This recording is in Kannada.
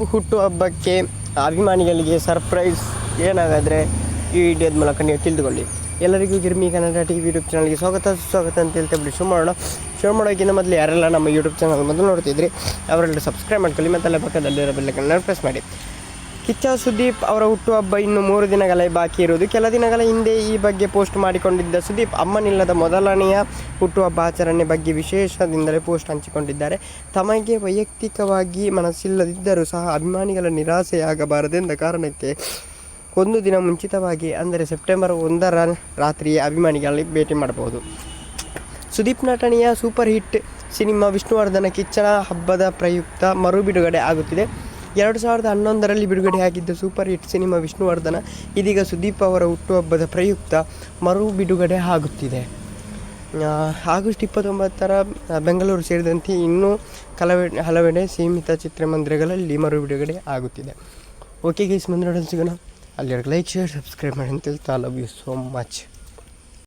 ಹುಟ್ಟುಹಬ್ಬಕ್ಕೆ ಅಭಿಮಾನಿಗಳಿಗೆ ಸರ್ಪ್ರೈಸ್ ಏನಾಗಾದರೆ ಈ ವಿಡಿಯೋದ ಮೂಲಕ ನೀವು ತಿಳಿದುಕೊಳ್ಳಿ. ಎಲ್ಲರಿಗೂ Girmi Kannada T V YouTube ಚಾನಲ್ಗೆ ಸ್ವಾಗತ. ಸ್ವಾಗತ ಅಂತ ಹೇಳ್ತಾ ಬಿಡಿ, ಶುರು ಮಾಡೋಣ. ಶುರು ಮಾಡೋಕ್ಕಿಂತ ಮೊದಲು ಯಾರೆಲ್ಲ ನಮ್ಮ ಯೂಟ್ಯೂಬ್ ಚಾನಲ್ ಮೊದಲು ನೋಡ್ತಿದ್ರಿ, ಅವರೆಲ್ಲ ಸಬ್ಸ್ಕ್ರೈಬ್ ಮಾಡ್ಕೊಳ್ಳಿ ಮತ್ತೆಲ್ಲ ಪಕ್ಕದಲ್ಲಿರೋ ಬೆಲ್ಲಕ್ಕನ್ನು ಪ್ರೆಸ್ ಮಾಡಿ. ಕಿಚ್ಚ ಸುದೀಪ್ ಅವರ ಹುಟ್ಟುಹಬ್ಬ ಇನ್ನು ಮೂರು ದಿನಗಳೇ ಬಾಕಿ ಇರುವುದು. ಕೆಲ ದಿನಗಳ ಹಿಂದೆ ಈ ಬಗ್ಗೆ ಪೋಸ್ಟ್ ಮಾಡಿಕೊಂಡಿದ್ದ ಸುದೀಪ್, ಅಮ್ಮನಿಲ್ಲದ ಮೊದಲನೆಯ ಹುಟ್ಟುಹಬ್ಬ ಆಚರಣೆ ಬಗ್ಗೆ ವಿಶೇಷದಿಂದಲೇ ಪೋಸ್ಟ್ ಹಂಚಿಕೊಂಡಿದ್ದಾರೆ. ತಮಗೆ ವೈಯಕ್ತಿಕವಾಗಿ ಮನಸ್ಸಿಲ್ಲದಿದ್ದರೂ ಸಹ ಅಭಿಮಾನಿಗಳ ನಿರಾಸೆಯಾಗಬಾರದೆಂದ ಕಾರಣಕ್ಕೆ ಒಂದು ದಿನ ಮುಂಚಿತವಾಗಿ, ಅಂದರೆ ಸೆಪ್ಟೆಂಬರ್ ಒಂದರ ರಾತ್ರಿಯೇ ಅಭಿಮಾನಿಗಳಲ್ಲಿ ಭೇಟಿ ಮಾಡಬಹುದು. ಸುದೀಪ್ ನಟನೆಯ ಸೂಪರ್ ಹಿಟ್ ಸಿನಿಮಾ ವಿಷ್ಣುವರ್ಧನ ಕಿಚ್ಚನ ಹಬ್ಬದ ಪ್ರಯುಕ್ತ ಮರು ಬಿಡುಗಡೆ ಆಗುತ್ತಿದೆ. ಎರಡು ಸಾವಿರದ ಹನ್ನೊಂದರಲ್ಲಿ ಬಿಡುಗಡೆಯಾಗಿದ್ದ ಸೂಪರ್ ಹಿಟ್ ಸಿನಿಮಾ ವಿಷ್ಣುವರ್ಧನ, ಇದೀಗ ಸುದೀಪ್ ಅವರ ಹುಟ್ಟುಹಬ್ಬದ ಪ್ರಯುಕ್ತ ಮರು ಬಿಡುಗಡೆ ಆಗುತ್ತಿದೆ. ಆಗಸ್ಟ್ ಇಪ್ಪತ್ತೊಂಬತ್ತರ ಬೆಂಗಳೂರು ಸೇರಿದಂತೆ ಇನ್ನೂ ಕಲವೆ, ಹಲವೆಡೆ ಸೀಮಿತ ಚಿತ್ರಮಂದಿರಗಳಲ್ಲಿ ಮರು ಬಿಡುಗಡೆ ಆಗುತ್ತಿದೆ. ಓಕೆ ಗೈಸ್ ಮುಂದೆ ಸಿಗೋಣ. ಅಲ್ಲಿ ಲೈಕ್ ಶೇರ್ ಸಬ್ಸ್ಕ್ರೈಬ್ ಮಾಡಿ ಅಂತ ಹೇಳ್ತಾ ಲವ್ ಯು ಸೋ ಮಚ್